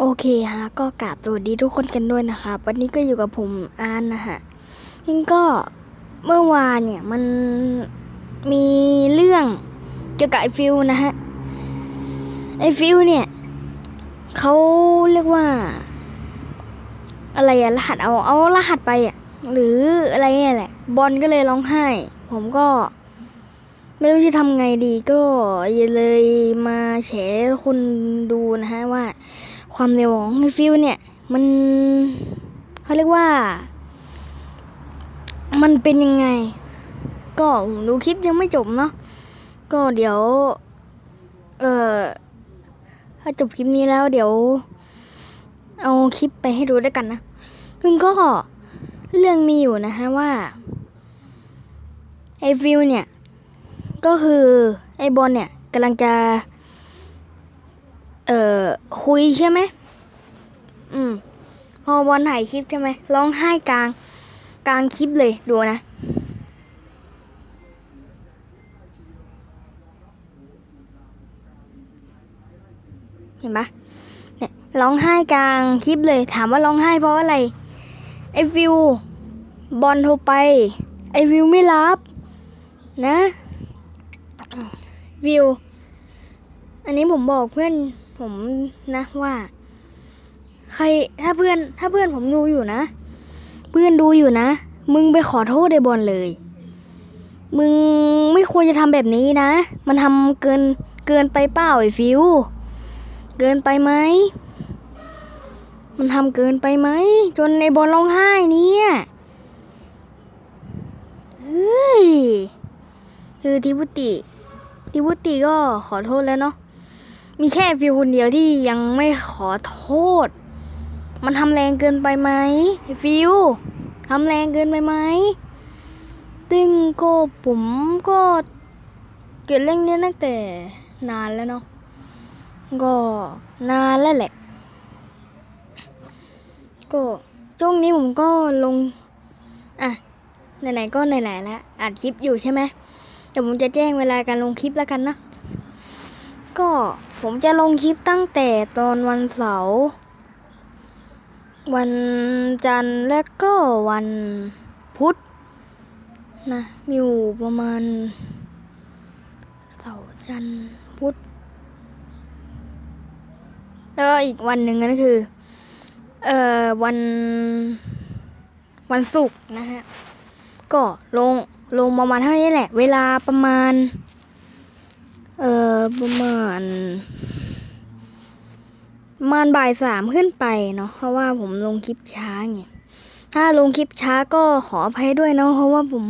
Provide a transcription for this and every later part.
โอเคฮะก็กราบสวัสดีทุกคนกันด้วยนะครับ วันนี้ก็อยู่กับผมอานนะฮะยิ่งก็เมื่อวานเนี่ยมันมีเรื่องเกี่ยวกับไอฟิวนะฮะไอฟิวเนี่ยเขาเรียกว่า อะไรอะรหัสเอาเอารหัสไปอะหรืออะไรเนี่ยแหละ บอลก็เลยร้องไห้ ผมก็ ไม่รู้จะทำไงดีก็เลยมาแฉคนดูนะฮะว่า ความเร็วของไอฟิวเนี่ยมันเขาเรียกว่า มันเป็นยังไง ก็ดูคลิปยังไม่จบเนาะก็เดี๋ยว เอ่อถ้าจบคลิปนี้แล้วเดี๋ยว เอาคลิปไปให้ดูด้วยกันนะซึ่งก็เรื่องมีอยู่นะฮะว่าไอฟิวเนี่ย ก็คือไอบอลเนี่ยกำลังจะ เอ่อคุยใช่ไหมอืม พอบอลถ่ายคลิปใช่ไหมร้องไห้กลาง กลางคลิปเลยดูนะเห็นปะเนี่ยร้องไห้กลางคลิปเลย ถามว่าร้องไห้เพราะอะไรไอวิวบอลโทรไป ไอวิวไม่รับ นะ วิว อันนี้ผมบอกเพื่อน ผมนะว่า ใครถ้าเพื่อนถ้าเพื่อนผมดูอยู่นะ เพื่อนดูอยู่นะ มึงไปขอโทษไอ้บอลเลย มึงไม่ควรจะทำแบบนี้นะ มันทำเกินเกินไปเปล่าไอ้ฟิว เกินไปไหม มันทำเกินไปไหม จนในบอลร้องไห้เนี่ยเฮ้ยคือทิบุติทิบุติก็ขอโทษแล้วเนาะ มีแค่ฟิวคนเดียวที่ยังไม่ขอโทษ มันทำแรงเกินไปไหมฟิวทำแรงเกินไปไหมตึงก็ผมก็เกิดเรื่องนี้ตั้งแต่นานแล้วเนาะก็นานแล้วแหละ ก็ช่วงนี้ผมก็ลง อะไหนๆก็ไหนๆแล้วอัดคลิปอยู่ใช่ไหมเดี๋ยวผมจะแจ้งเวลาการลงคลิปแล้วกันนะ ก็ ผมจะลงคลิปตั้งแต่ตอนวันเสาร์ วันจันทร์และก็วันพุธนะมีอยู่ประมาณ เสาร์จันทร์พุธแล้วก็อีกวันหนึ่งก็คือ เอ่อ วัน วันศุกร์นะฮะ ก็ลง ลงประมาณเท่านี้แหละ เวลาประมาณ เอ่อ ประมาณ ประมาณบ่ายสามขึ้นไปเนาะเพราะว่าผมลงคลิปช้าไงถ้าลงคลิปช้าก็ขออภัยด้วยเนาะเพราะว่าผม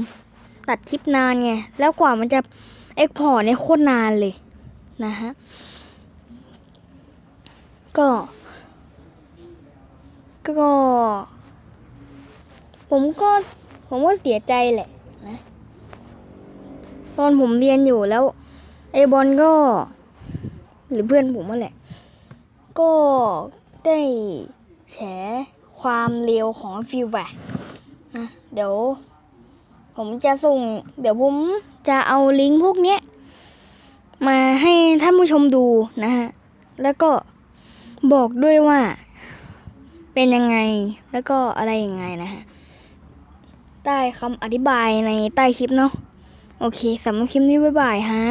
ตัดคลิปนานไงแล้วกว่ามันจะเอ็กพอร์ตเนี่ยโคตรนานเลยนะฮะก็ ก็ ผมก็ผมก็เสียใจแหละนะ ตอนผมเรียนอยู่แล้ว ไอบอลก็ หรือเพื่อนผมนั่นแหละ ก็ได้แฉความเร็วของฟิวไปนะเดี๋ยว ผมจะส่ง เดี๋ยวผมจะเอาลิงก์พวกนี้มาให้ท่านผู้ชมดูนะฮะ แล้วก็บอกด้วยว่า เป็นยังไงแล้วก็อะไรยังไงนะฮะ ใต้คำอธิบายในใต้คลิปเนาะโอเคสำหรับคลิปนี้บ๊ายบายฮะ